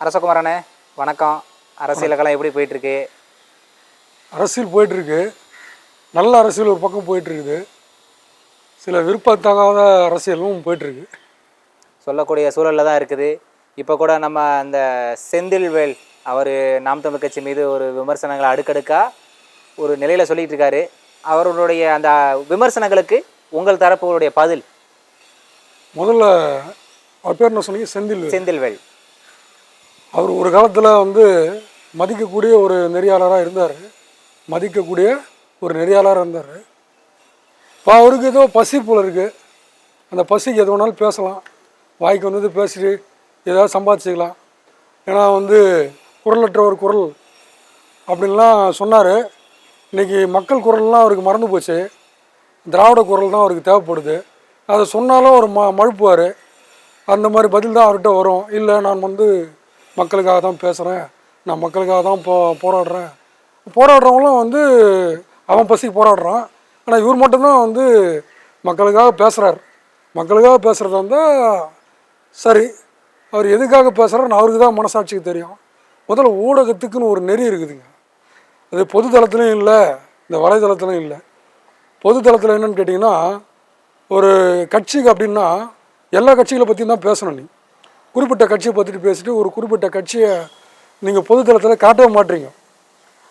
அரசகுமாரனே வணக்கம். அரசியலுக்கெல்லாம் எப்படி போயிட்டு இருக்கு அரசியல் போயிட்டுருக்கு. நல்ல அரசியல் ஒரு பக்கம் போயிட்டுருக்குது. சில விருப்பத்தகாத அரசியலும் போயிட்டுருக்கு. சொல்லக்கூடிய சூழலில் தான் இருக்குது. இப்போ கூட நம்ம அந்த செந்தில்வேல் அவர் நாம் தமிழ் கட்சி மீது ஒரு விமர்சனங்களை அடுக்கடுக்காக ஒரு நிலையில் சொல்லிட்டு இருக்காரு அவர்களுடைய அந்த விமர்சனங்களுக்கு உங்கள் தரப்புடைய பதில். முதல்ல அவர் பேர் என்ன சொன்னீங்க? செந்தில் செந்தில்வேல். அவர் ஒரு காலத்தில் வந்து மதிக்கக்கூடிய ஒரு நெறியாளராக இருந்தார். மதிக்கக்கூடிய ஒரு நெறியாளராக இருந்தார். இப்போ அவருக்கு ஏதோ பசி போல் இருக்குது அந்த பசிக்கு எது வேணாலும் பேசலாம். வாய்க்கு வந்தது பேசிட்டு ஏதாவது சம்பாதிச்சுக்கலாம். ஏன்னா வந்து குரலற்ற ஒரு குரல் அப்படின்லாம் சொன்னார். இன்றைக்கி மக்கள் குரல்லாம் அவருக்கு மறந்து போச்சு. திராவிட குரல் தான் அவருக்கு தேவைப்படுது. அதை சொன்னாலும் அவர் ம மழுப்புவார். அந்த மாதிரி பதில் தான் அவர்கிட்ட வரும். இல்லை நான் வந்து மக்களுக்காக தான் பேசுகிறேன் நான் மக்களுக்காக தான் போ போராடுறேன். போராடுறவங்களும் வந்து அவன் பசிக்கு போராடுறான். ஆனால் இவர் மட்டும்தான் வந்து மக்களுக்காக பேசுகிறார் மக்களுக்காக பேசுகிறதா இருந்தால் சரி அவர் எதுக்காக பேசுகிறாருன்னு அவருக்கு தான் மனசாட்சிக்கு தெரியும். முதல்ல ஊடகத்துக்குன்னு ஒரு நெறி இருக்குதுங்க. அது பொது தளத்துலையும் இல்லை இந்த வலைதளத்துலையும் இல்லை. பொது தளத்தில் என்னன்னு கேட்டிங்கன்னா ஒரு கட்சிக்கு அப்படின்னா எல்லா கட்சிகளை பற்றியும் தான் பேசணும் நீ. குறிப்பிட்ட கட்சியை பற்றிட்டு பேசிட்டு ஒரு குறிப்பிட்ட கட்சியை நீங்கள் பொதுத்தளத்தில் காட்டவே மாட்டீங்க.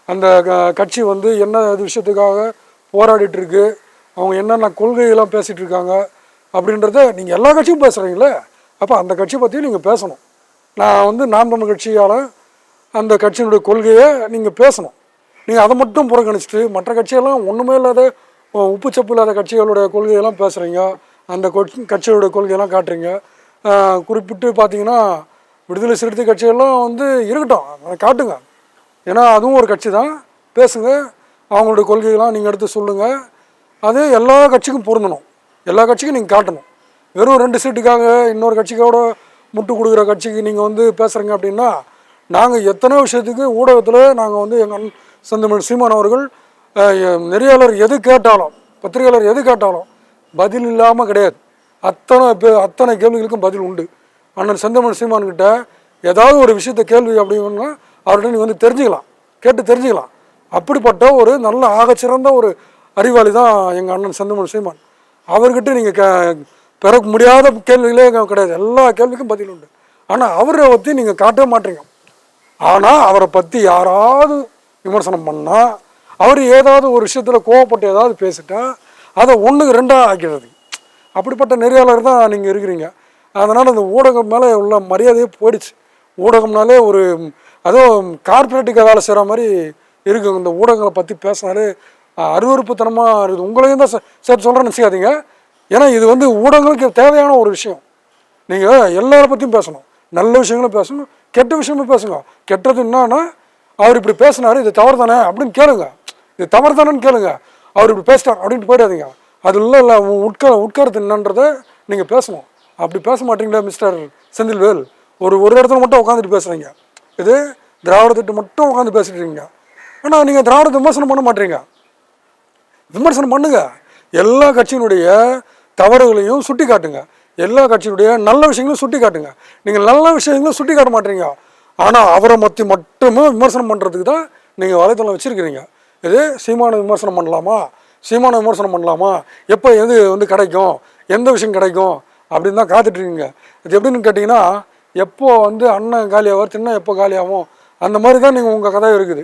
அந்த க- கட்சி வந்து என்ன விஷயத்துக்காக போராடிட்டு இருக்கு அவங்க என்னென்ன கொள்கையெல்லாம் பேசிகிட்டு இருக்காங்க அப்படின்றத நீங்கள் எல்லா கட்சியும் பேசுகிறீங்களே அப்போ அந்த கட்சியை பற்றியும் நீங்கள் பேசணும். நான் வந்து நாம் தமிழ் கட்சியால் அந்த கட்சியினுடைய கொள்கையை நீங்கள் பேசணும். நீங்கள் அதை மட்டும் புறக்கணிச்சிட்டு மற்ற கட்சியெல்லாம் ஒன்றுமே இல்லாத உப்பு சப்பு இல்லாத கட்சிகளுடைய கொள்கையெல்லாம் பேசுகிறீங்க அந்த கொட்- கட்சியோட கொள்கையெல்லாம் காட்டுறீங்க. குறிப்பிட்டு பார்த்தீங்கன்னா விடுதலை சிறுத்தை கட்சிகள்லாம் வந்து இருக்கட்டும். காட்டுங்க. ஏன்னா அதுவும் ஒரு கட்சி தான் பேசுங்க. அவங்களுடைய கொள்கைகள்லாம் நீங்கள் எடுத்து சொல்லுங்கள் அது எல்லா கட்சிக்கும் பொருந்தணும். எல்லா கட்சிக்கும் நீங்கள் காட்டணும். வெறும் ரெண்டு சீட்டுக்காக இன்னொரு கட்சிக்கோட முட்டு கொடுக்குற கட்சிக்கு நீங்கள் வந்து பேசுகிறீங்க அப்படின்னா நாங்கள் எத்தனை விஷயத்துக்கு ஊடகத்தில் நாங்கள் வந்து எங்கள் செந்தமிழ் சீமான் அவர்கள் நெறியாளர் எது கேட்டாலும் பத்திரிகையாளர் எது கேட்டாலும் பதில் இல்லாமல் கிடையாது. அத்தனை பேர் அத்தனை கேள்விகளுக்கும் பதில் உண்டு. அண்ணன் செந்தமன் சீமான்கிட்ட ஏதாவது ஒரு விஷயத்த கேள்வி அப்படின்னா அவர்கிட்ட நீங்கள் வந்து தெரிஞ்சுக்கலாம். கேட்டு தெரிஞ்சுக்கலாம். அப்படிப்பட்ட ஒரு நல்ல ஆகச்சிறந்த ஒரு அறிவாளி தான் எங்கள் அண்ணன் செந்தமன் சீமான். அவர்கிட்ட நீங்கள் கே பெற முடியாத கேள்விகளே கிடையாது. எல்லா கேள்விக்கும் பதில் உண்டு. ஆனால் அவரை பற்றி நீங்கள் காட்டவே மாட்டீங்க. ஆனால் அவரை பற்றி யாராவது விமர்சனம் பண்ணால் அவர் ஏதாவது ஒரு விஷயத்தில் கோவப்பட்டு ஏதாவது பேசிட்டா அதை ஒன்றுக்கு ரெண்டாக ஆக்கிடுறது. அப்படிப்பட்ட நெறியாளர் தான் நீங்கள் இருக்கிறீங்க. அதனால் அந்த ஊடகம் மேலே உள்ள மரியாதையே போயிடுச்சு. ஊடகம்னாலே ஒரு அதுவும் கார்பரேட்டுக்கு வேலை செய்கிற மாதிரி இருக்குங்க இந்த ஊடகங்களை பற்றி பேசினாலே அருவறுப்புத்தனமாக இருக்குது. உங்களையும் தான் சே- சேர்த்து சொல்கிறேன்னு நினச்சிக்காதீங்க. ஏன்னா இது வந்து ஊடகங்களுக்கு தேவையான ஒரு விஷயம். நீங்கள் எல்லார பற்றியும் பேசணும். நல்ல விஷயங்களும் பேசணும். கெட்ட விஷயமும் பேசுங்க. கெட்டது என்னன்னா அவர் இப்படி பேசினார் இது தவறு தானே அப்படின்னு கேளுங்க. இது தவறு தானேன்னு கேளுங்க. அவர் இப்படி பேசிட்டார் அப்படின்ட்டு போயிடாதீங்க. அது இல்லை இல்லை உட்க உட்கருத்து என்னன்றதை நீங்கள் பேசணும். அப்படி பேச மாட்டீங்களா மிஸ்டர் செந்தில்வேல். ஒரு ஒரு இடத்துல மட்டும் உட்காந்துட்டு பேசுகிறீங்க இது திராவிடத்திட்டு மட்டும் உட்காந்து பேசிட்டு இருக்கீங்க. ஆனால் நீங்கள் திராவிட விமர்சனம் பண்ண மாட்டீங்க. விமர்சனம் பண்ணுங்க. எல்லா கட்சியினுடைய தவறுகளையும் சுட்டி காட்டுங்க எல்லா கட்சியினுடைய நல்ல விஷயங்களும் சுட்டி காட்டுங்க நீங்கள் நல்ல விஷயங்களும் சுட்டி காட்ட மாட்டீங்க. ஆனால் அவரை மத்தி மட்டுமே விமர்சனம் பண்ணுறதுக்கு தான் நீங்கள் வலைத்தளம் வச்சுருக்கிறீங்க. இது சீமான விமர்சனம் பண்ணலாமா? சீமான விமர்சனம் பண்ணலாமா? எப்போ எது வந்து கிடைக்கும்? எந்த விஷயம் கிடைக்கும்? அப்படின்னு தான் காத்துட்ருக்கீங்க. இது எப்படின்னு கேட்டிங்கன்னா எப்போ வந்து அண்ணன் காலியாவார் சின்ன எப்போ காலியாகும் அந்த மாதிரி தான் நீங்கள் உங்கள் கதை இருக்குது.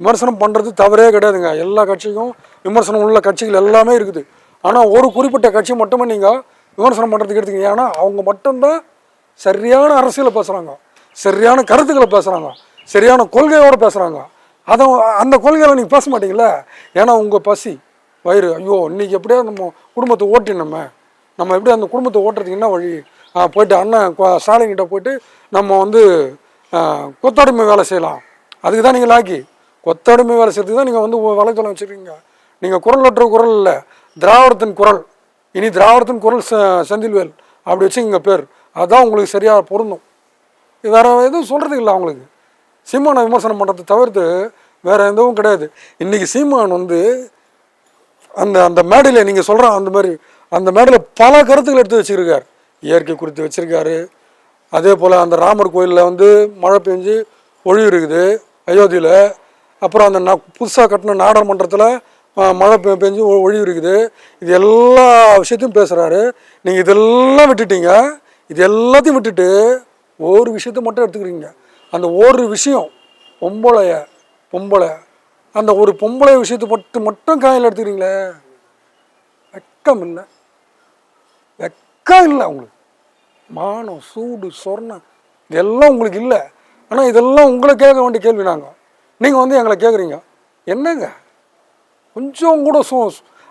விமர்சனம் பண்ணுறது தவறே கிடையாதுங்க. எல்லா கட்சிக்கும் விமர்சனம் உள்ள கட்சிகள் எல்லாமே இருக்குது. ஆனால் ஒரு குறிப்பிட்ட கட்சி மட்டுமே நீங்கள் விமர்சனம் பண்ணுறதுக்கு எடுத்துக்கீங்க. ஏன்னா அவங்க மட்டும்தான் சரியான அரசியலை பேசுகிறாங்க சரியான கருத்துக்களை பேசுகிறாங்க சரியான கொள்கையோடு பேசுகிறாங்க அதை அந்த கொள்கையில் நீங்கள் பேச மாட்டீங்களே ஏன்னா உங்கள் பசி. வயிறு. ஐயோ இன்றைக்கி எப்படியா நம்ம குடும்பத்தை ஓட்டினோமே நம்ம எப்படி அந்த குடும்பத்தை ஓட்டுறதுக்கு என்ன வழி? போயிட்டு அண்ணன் கொ- ஸ்டாலின் கிட்ட போயிட்டு நம்ம வந்து கொத்தடிமை வேலை செய்யலாம். அதுக்கு தான் நீங்கள் லாக்கி. கொத்தடிமை வேலை செய்கிறதுக்கு தான் நீங்கள் வந்து வலைத்தளம் வச்சுருக்கீங்க. நீங்கள் குரலற்ற குரல் இல்லை. திராவிடத்தின் குரல். இனி திராவிடத்தின் குரல் ச செந்தில்வேல். அப்படி வச்சுங்க பேர். அதுதான் உங்களுக்கு சரியாக பொருந்தும். வேறு எதுவும் சொல்கிறதுக்கு இல்லை அவங்களுக்கு. சீமானை விமர்சனம் பண்ணுறதை தவிர்த்து வேறு எதுவும் கிடையாது. இன்றைக்கி சீமான் வந்து அந்த அந்த மேடையில் நீங்கள் சொல்கிற அந்த மாதிரி அந்த மேடையில் பல கருத்துக்கள் எடுத்து வச்சிருக்கார். இயற்கை குறித்து வச்சுருக்காரு. அதே போல் அந்த ராமர் கோயிலில் வந்து மழை பெஞ்சு ஒழி இருக்குது அயோத்தியில். அப்புறம் அந்த நான் புதுசாக கட்டின நாடாளுமன்றத்தில் மழை பெ பெஞ்சு ஒ- ஒழி இருக்குது. இது எல்லா விஷயத்தையும் பேசுகிறாரு நீங்கள் இதெல்லாம் விட்டுட்டீங்க. இது எல்லாத்தையும் விட்டுட்டு ஒரு விஷயத்தை மட்டும் எடுத்துக்கிறீங்க. அந்த ஒரு விஷயம் பொம்பளைய பொம்பளை அந்த ஒரு பொம்பளை விஷயத்தை மட்டும் மட்டும் காயில் எடுத்துக்கிறீங்களே? வெக்கம் இல்லை. வெக்கம் இல்லை உங்களுக்கு மானம் சூடு சொர்ணம் இதெல்லாம் உங்களுக்கு இல்லை. ஆனால் இதெல்லாம் உங்களை கேட்க வேண்டிய கேள்வி நாங்கள் நீங்கள் வந்து எங்களை கேட்குறீங்க. என்னங்க? கொஞ்சம் கூட சோ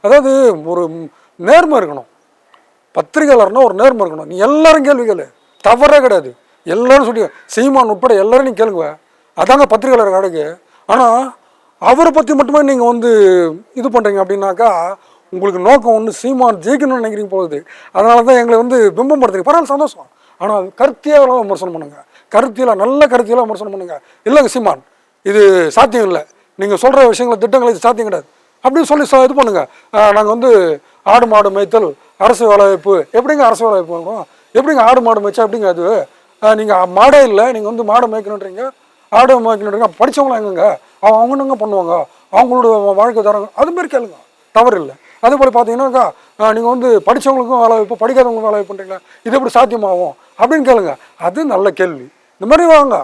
அதாவது ஒரு நேர்மை இருக்கணும். பத்திரிகையாளர்னா ஒரு நேர்மை இருக்கணும். நீ எல்லாரும் கேள்வி கேளு. தவறே கிடையாது. எல்லாரும் சொல்லி சீமான் உட்பட எல்லாரும் நீ கேளுங்க. அதாங்க பத்திரிகையாளர் அழகு ஆனால் அவரை பற்றி மட்டுமே நீங்கள் வந்து இது பண்ணுறீங்க அப்படின்னாக்கா உங்களுக்கு நோக்கம் ஒன்று சீமான் ஜெயிக்கணும்னு நினைக்கிறீங்க போகுது அதனால தான் எங்களை வந்து பிம்பம் படுத்துறீங்க பரவாயில்ல சந்தோஷம். ஆனால் கருத்தியாக விமர்சனம் பண்ணுங்கள் கருத்தியெல்லாம் நல்ல கருத்தியெல்லாம் விமர்சனம் பண்ணுங்கள் இல்லைங்க சீமான் இது சாத்தியம் இல்லை. நீங்கள் சொல்கிற விஷயங்களை திட்டங்கள் இது சாத்தியம் கிடையாது. அப்படின்னு சொல்லி இது பண்ணுங்கள் நாங்கள் வந்து ஆடு மாடு மேய்த்தல் அரசு வேலைவாய்ப்பு. எப்படிங்க அரசு வேலைவாய்ப்பு வாங்கணும்? எப்படிங்க ஆடு மாடு மேய்ச்சா எப்படிங்க அது? நீங்கள் மாடே இல்லை நீங்கள் வந்து மாடு மேய்க்கணுன்றீங்க ஆடு மேய்க்கணுன்றீங்க படித்தவங்களாம் எங்கங்க? அவங்க அவங்கன்னு பண்ணுவாங்க. அவங்களோட வாழ்க்கை தராங்க அது மாதிரி கேளுங்க. தவறு இல்லை அதே போல் பார்த்தீங்கன்னாக்கா நீங்கள் வந்து படித்தவங்களுக்கும் வேலை வாய்ப்பு படிக்காதவங்களுக்கும் வேலை வாய்ப்பு பண்ணுறீங்களா இது எப்படி சாத்தியமாகும்? அப்படின்னு கேளுங்க. அது நல்ல கேள்வி. இந்த மாதிரி வாங்க.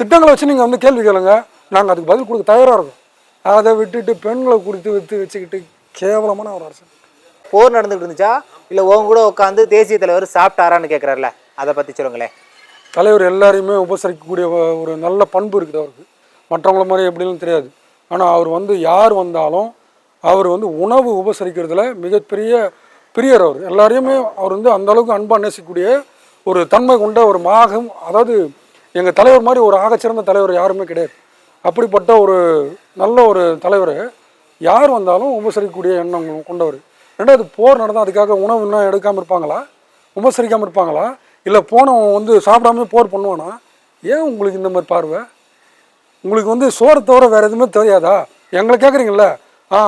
திட்டங்களை வச்சு நீங்கள் வந்து கேள்வி கேளுங்க. நாங்கள் அதுக்கு பதில் கொடுக்க தயாராக இருக்கோம். அதை விட்டுட்டு பெண்களை குறித்து வித்து வச்சுக்கிட்டு கேவலமான ஒரு அரசு போர் நடந்துகிட்டு இருந்துச்சா? இல்லை உங்க கூட உட்காந்து தேசிய தலைவர் சாப்பிட்டாரான்னு கேட்குறாருல அதை பற்றி சொல்லுங்களேன். தலைவர் எல்லாரையுமே உபசரிக்கக்கூடிய ஒரு நல்ல பண்பு இருக்குது அவருக்கு. மற்றவங்கள மாதிரி எப்படின்னு தெரியாது. ஆனால் அவர் வந்து யார் வந்தாலும் அவர் வந்து உணவு உபசரிக்கிறதுல மிகப்பெரிய பிரியர் அவர். எல்லாரையுமே அவர் வந்து அந்த அளவுக்கு அன்பாக நேசிக்கக்கூடிய ஒரு தன்மை கொண்ட ஒரு மாகம் அதாவது எங்கள் தலைவர் மாதிரி ஒரு ஆகச்சிறந்த தலைவர் யாருமே கிடையாது. அப்படிப்பட்ட ஒரு நல்ல ஒரு தலைவர் யார் வந்தாலும் உபசரிக்கக்கூடிய எண்ணம் கொண்டவர். ரெண்டாவது போர் நடந்தால் அதுக்காக உணவு இன்னும் எடுக்காமல் இருப்பாங்களா? உபசரிக்காமல் இருப்பாங்களா? இல்லை போனவன் வந்து சாப்பிடாம போர் பண்ணுவானா? ஏன் உங்களுக்கு இந்த மாதிரி பார்வை? உங்களுக்கு வந்து சோறு தவிர வேறு எதுவுமே தெரியாதா? எங்களை கேட்குறீங்கள ஆ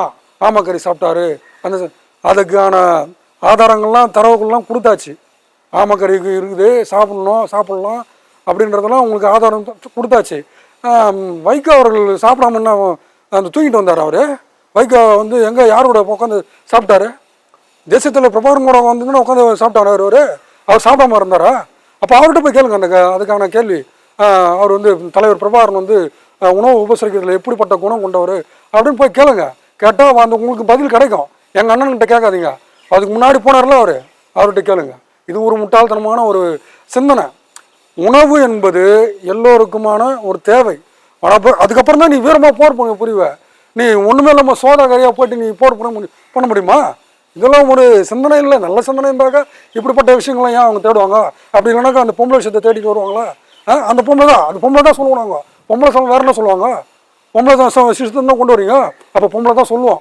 ஆமாக்கறி சாப்பிட்டாரு. அந்த அதுக்கான ஆதாரங்கள்லாம் தரவுகள்லாம் கொடுத்தாச்சு. ஆமக்கறி இருக்குது சாப்பிட்ணும் சாப்பிட்லாம் அப்படின்றதெல்லாம் உங்களுக்கு ஆதாரம் கொடுத்தாச்சு. வைகோ அவர்கள் சாப்பிடாமன்னா அந்த தூங்கிட்டு வந்தார் அவர்? வைகோ வந்து எங்கே யாரோட உட்காந்து சாப்பிட்டாரு? தேசத்தில் பிரபாகரன் கூட வந்துன்னு உட்காந்து சாப்பிட்டாரு அவர் அவர்? சாப்பிடாம இருந்தாரா? அப்போ அவர்கிட்ட போய் கேளுங்க அந்த அதுக்கான கேள்வி. அவர் வந்து தலைவர் பிரபாகரன் வந்து உணவு உபசரிக்கிறதுல எப்படிப்பட்ட குணம் கொண்டவர் அப்படின்னு போய் கேளுங்க. கேட்டால் அந்த உங்களுக்கு பதில் கிடைக்கும். எங்கள் அண்ணன்கிட்ட கேட்காதீங்க. அதுக்கு முன்னாடி போனார்ல அவர். அவர்கிட்ட கேளுங்க. இது ஒரு முட்டாள்தனமான ஒரு சிந்தனை. உணவு என்பது எல்லோருக்குமான ஒரு தேவை. ஆனா அதுக்கப்புறம் தான் நீ வீரமாக போர் பண்ண புரிவ. நீ ஒன்றுமே இல்லாமல் சோதாகரியாக போயிட்டு நீ போர் பண்ண முடி பண்ண முடியுமா? இதெல்லாம் ஒரு சிந்தனை இல்லை. நல்ல சிந்தனை இப்படிப்பட்ட விஷயங்கள்லாம் ஏன் அவங்க தேடுவாங்க? அப்படி இல்லைனாக்கா அந்த பொம்பளை விஷயத்தை தேடிட்டு வருவாங்களா? ஆ அந்த பொம்பளை தான். அந்த பொம்பளை தான் சொல்லுவாங்க. பொம்பளை சொல்ல வேற என்ன சொல்லுவாங்க? பொம்பளை தான் சிஸ்டம் தான் கொண்டு வரீங்க. அப்போ பொம்பளை தான் சொல்லுவோம்.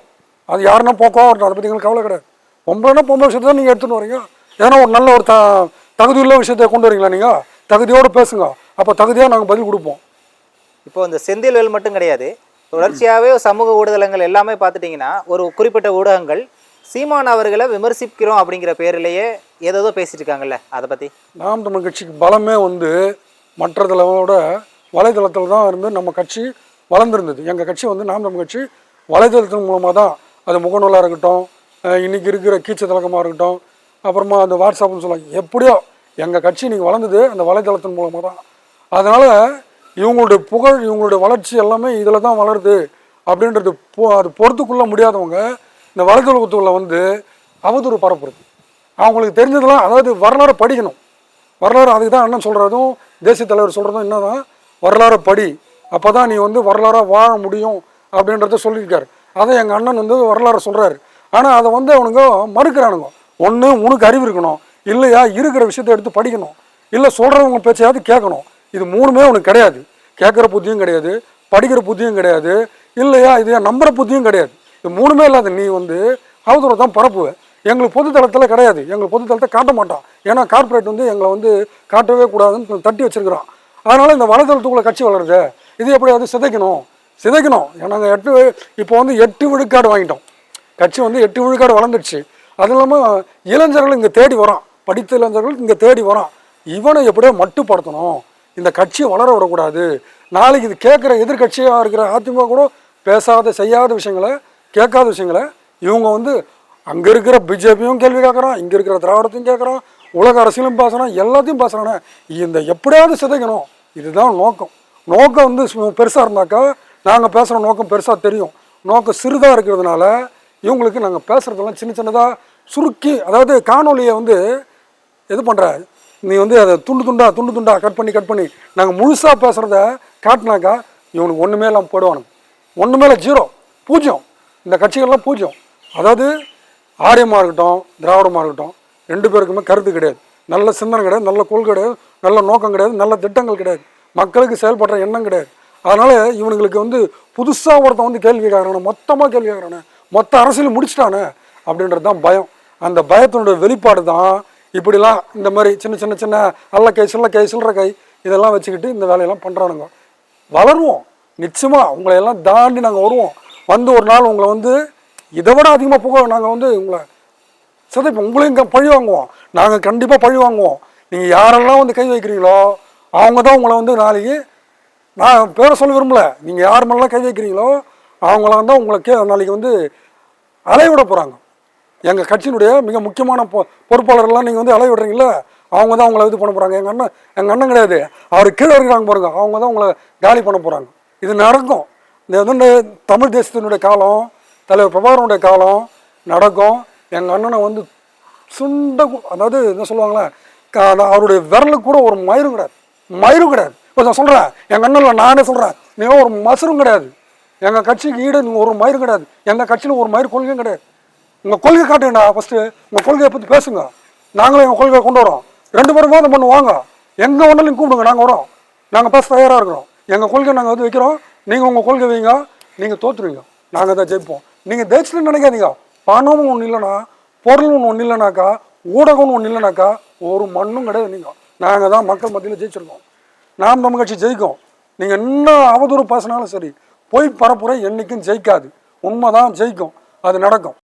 அது யாருன்னா போக்கோ வரட்டும். அதை பற்றி எங்களுக்கு கவலை கிடையாது. பொம்பளைனா பொம்பளை விஷயத்தை தான் நீங்கள் எடுத்துகிட்டு வரீங்க. ஏன்னா ஒரு நல்ல ஒரு த தகுதியுள்ள விஷயத்தை கொண்டு வரீங்களா நீங்கள் தகுதியோடு பேசுங்க. அப்போ தகுதியாக நாங்கள் பதில் கொடுப்போம். இப்போ இந்த செந்தில்வேல் மட்டும் கிடையாது. தொடர்ச்சியாகவே சமூக ஊடகங்கள் எல்லாமே பார்த்துட்டிங்கன்னா ஒரு குறிப்பிட்ட ஊடகங்கள் சீமான் அவர்களை விமர்சிக்கிறோம் அப்படிங்கிற பேரிலேயே ஏதேதோ பேசிட்டு இருக்காங்கல்ல அதை பற்றி நாம் தமிழ் கட்சிக்கு பலமே வந்து மற்றதோட வலைதளத்தில் தான் இருந்து நம்ம கட்சி வளர்ந்துருந்தது. எங்கள் கட்சி வந்து நாம் நம்ம கட்சி வலைதளத்தின் மூலமாக தான் அது முகநூலாக இருக்கட்டும் இன்றைக்கி இருக்கிற கீச்சு தலக்கமாக இருக்கட்டும் அப்புறமா அந்த வாட்ஸ்அப்னு சொல்லலாம். எப்படியோ எங்கள் கட்சி நீங்கள் வளர்ந்தது அந்த வலைதளத்தின் மூலமாக தான் அதனால் இவங்களுடைய புகழ் இவங்களுடைய வளர்ச்சி எல்லாமே இதில் தான் வளருது அப்படின்றது பொ அது பொறுத்துக்கொள்ள முடியாதவங்க இந்த வலைதளத்துக்குள்ள வந்து அவதூறு பரப்புறது. அவங்களுக்கு தெரிஞ்சதெல்லாம் அதாவது வரலாறு படிக்கணும். வரலாறு அதுக்கு தான் அண்ணன் சொல்கிறதும் தேசிய தலைவர் சொல்கிறதும் என்ன தான் வரலாறு படி அப்போ தான் நீ வந்து வரலாறாக வாழ முடியும் அப்படின்றத சொல்லியிருக்காரு. அதை எங்கள் அண்ணன் வந்து வரலாறு சொல்கிறாரு ஆனால் அதை வந்து அவனுங்க மறுக்கிறானுங்க. ஒன்று உனக்கு அறிவு இருக்கணும். இல்லையா இருக்கிற விஷயத்த எடுத்து படிக்கணும். இல்லை சொல்கிறவங்க பேச்சையாவது கேட்கணும். இது மூணுமே உனக்கு கிடையாது. கேட்குற புத்தியும் கிடையாது. படிக்கிற புத்தியும் கிடையாது. இல்லையா இது நம்புற புத்தியும் கிடையாது. இது மூணுமே இல்லாத நீ வந்து அவதூறை தான் பரப்புவ. எங்களுக்கு பொதுத்தளத்தில் கிடையாது. எங்களுக்கு பொதுத்தளத்தை காட்ட மாட்டான். ஏன்னா கார்ப்பரேட் வந்து எங்களை வந்து காட்டவே கூடாதுன்னு தட்டி வச்சுருக்கிறான். அதனால் இந்த வலைதளத்துக்குள்ள கட்சி வளருது. இது எப்படியாவது சிதைக்கணும்? சிதைக்கணும். நாங்கள் எட்டு இப்போ வந்து எட்டு விழுக்காடு வாங்கிட்டோம். கட்சி வந்து எட்டு விழுக்காடு வளர்ந்துடுச்சு. அது இல்லாமல் இளைஞர்கள் இங்கே தேடி வரோம் படித்த இளைஞர்கள் இங்கே தேடி வரோம் இவனை எப்படியோ மட்டுப்படுத்தணும். இந்த கட்சியை வளர விடக்கூடாது. நாளைக்கு இது கேட்குற எதிர்கட்சியாக இருக்கிற அதிமுக கூட பேசாத செய்யாத விஷயங்களை கேட்காத விஷயங்களை இவங்க வந்து அங்கே இருக்கிற பிஜேபியும் கேள்வி கேட்குறான் இங்கே இருக்கிற திராவிடத்தையும் கேட்குறான் உலக அரசியலும் பேசுகிறான் எல்லாத்தையும் பேசுகிறானே இந்த எப்படியாவது சிதைக்கணும். இதுதான் நோக்கம். நோக்கம் வந்து பெருசாக இருந்தாக்கா நாங்கள் பேசுகிற நோக்கம் பெருசாக தெரியும். நோக்கம் சிறிதாக இருக்கிறதுனால இவங்களுக்கு நாங்கள் பேசுகிறதெல்லாம் சின்ன சின்னதாக சுருக்கி அதாவது காணொலியை வந்து இது பண்ணுற நீ வந்து அதை துண்டு துண்டா துண்டு துண்டா கட் பண்ணி கட் பண்ணி நாங்கள் முழுசாக பேசுகிறத காட்டினாக்கா இவனுக்கு ஒன்றுமே இல்லாமல் போயிடுவானுங்க. ஒன்றுமே இல்லை ஜீரோ பூஜ்ஜியம். இந்த கட்சிகள்லாம் பூஜ்ஜியம். அதாவது ஆரியமாக இருக்கட்டும் திராவிடமாக இருக்கட்டும் ரெண்டு பேருக்குமே கருத்து கிடையாது. நல்ல சிந்தனை கிடையாது நல்ல கொள்கை கிடையாது நல்ல நோக்கம் கிடையாது நல்ல திட்டங்கள் கிடையாது. மக்களுக்கு செயல்படுற எண்ணம் கிடையாது. அதனால் இவனுங்களுக்கு வந்து புதுசாக ஒருத்தன் வந்து கேள்வி கேட்குறானே மொத்தமாக கேள்வி கேட்குறானே மொத்த அரசியல் முடிச்சிட்டானே அப்படின்றது தான் பயம். அந்த பயத்தினுடைய வெளிப்பாடு தான் இப்படிலாம் இந்த மாதிரி சின்ன சின்ன சின்ன அல்ல கை சில்ல கை சில்லற கை இதெல்லாம் வச்சுக்கிட்டு இந்த வேலையெல்லாம் பண்ணுறானுங்க வளருவோம். நிச்சயமாக உங்களை எல்லாம் தாண்டி நாங்கள் வருவோம். வந்து ஒரு நாள் உங்களை வந்து இதை விட அதிகமாக புக நாங்கள் வந்து உங்களை சிதைப்போம். உங்களையும் இங்கே பழி வாங்குவோம். நாங்கள் கண்டிப்பாக பழி வாங்குவோம். நீங்கள் யாரெல்லாம் வந்து கை வைக்கிறீங்களோ அவங்க தான் உங்களை வந்து நாளைக்கு நான் பேரை சொல்ல விரும்பல. நீங்கள் யார் மேலாம் கை வைக்கிறீங்களோ அவங்களாம் தான் உங்களை கே நாளைக்கு வந்து அலைவிட போகிறாங்க எங்கள் கட்சியினுடைய மிக முக்கியமான பொ பொறுப்பாளர்லாம் நீங்கள் வந்து அலைவிடுறீங்களா அவங்க தான் உங்களை இது பண்ண போகிறாங்க எங்கள் அண்ணன் எங்கள் அண்ணன் கிடையாது. அவர் கீழே இருக்கிறாங்க பாருங்க அவங்க தான் உங்களை காலி பண்ண போகிறாங்க இது நடக்கும். இந்த வந்து தமிழ் தேசத்தினுடைய காலம் தலைவர் பிரபாகரனுடைய காலம் நடக்கும். எங்கள் அண்ணனை வந்து சுண்ட அதாவது என்ன சொல்லுவாங்களே அவருடைய விரலுக்கு கூட ஒரு மயிரும் கிடையாது. மயிரும் கிடையாது. இப்போ நான் சொல்கிறேன் எங்கள் அண்ணனில் நானே சொல்கிறேன் நீங்கள் ஒரு மசரும் கிடையாது. எங்கள் கட்சிக்கு ஈடு நீங்கள் ஒரு மயிரும் கிடையாது. எங்கள் கட்சியில் ஒரு மயிர் கொள்கையும் கிடையாது. உங்கள் கொள்கை காட்டுங்கண்ணா ஃபஸ்ட்டு உங்கள் கொள்கையை பற்றி பேசுங்க. நாங்களும் எங்கள் கொள்கையை கொண்டு வரோம். ரெண்டு பேரும் வாதம் பண்ணுவாங்க எங்கே ஒன்றாலும் கூப்பிடுங்க நாங்கள் வரோம். நாங்கள் பேச தயாராக இருக்கிறோம். எங்கள் கொள்கை நாங்கள் வந்து வைக்கிறோம். நீங்கள் உங்கள் கொள்கை வைங்க. நீங்கள் தோற்றுருவீங்க நாங்கள் தான் ஜெயிப்போம். நீங்கள் ஜெயிச்சுன்னு நினைக்காதீங்க. பணமும் ஒன்றும் இல்லைனா பொருளும் ஒன்றும் இல்லைனாக்கா ஊடகம்னு ஒன்றும் இல்லைனாக்கா ஒரு மண்ணும் கிடையாது நீங்கள் நாங்கள் தான் மக்கள் மத்தியில் ஜெயிச்சிருக்கோம். நாம் நம்ம கட்சி ஜெயிக்கும். நீங்கள் என்ன அவதூறு பேசினாலும் சரி பொய் பரப்புரை என்றைக்கும் ஜெயிக்காது. உண்மை தான் ஜெயிக்கும். அது நடக்கும்.